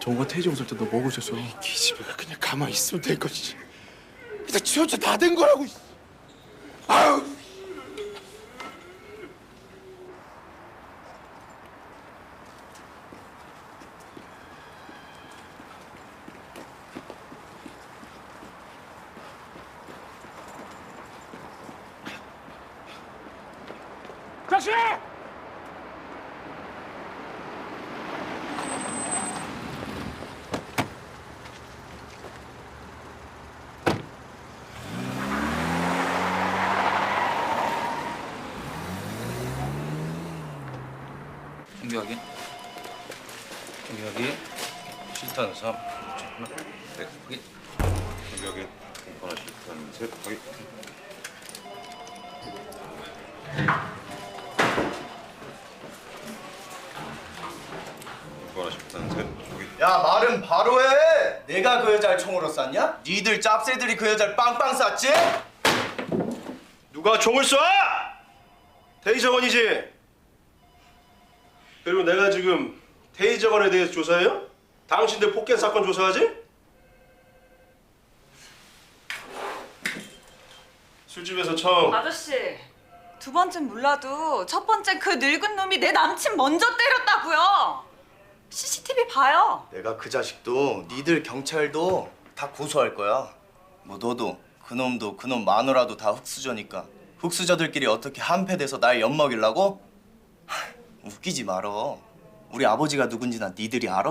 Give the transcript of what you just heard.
정우가 태희정 살때 너 먹으셨어. 기집애가 그냥 가만히 있으면 될 것이지. 이제 지 혼자 다 된 거라고. 이- 아유. 택시! 준비 확인. 준비 확인. 실탄 3. 하나. 네, 확인. 준비 확인. 하나 실탄 셋 확인. 하나 실탄 셋 확인. 야 말은 바로 해. 내가 그 여자를 총으로 쐈냐? 니들 짭새들이 그 여자를 빵빵 쐈지? 누가 총을 쏴? 테이저건이지. 그리고 내가 지금 테이저건에 대해서 조사해요? 당신들 폭행 사건 조사하지? 술집에서 처음 아저씨 두 번째는 몰라도 첫 번째 그 늙은 놈이 내 남친 먼저 때렸다고요. CCTV 봐요. 내가 그 자식도 니들 경찰도 다 고소할 거야. 뭐 너도 그놈도 그놈 마누라도 다 흑수저니까 흑수저들끼리 어떻게 한패돼서 날 엿먹이려고? 하, 웃기지 말어. 우리 아버지가 누군지 나 니들이 알아?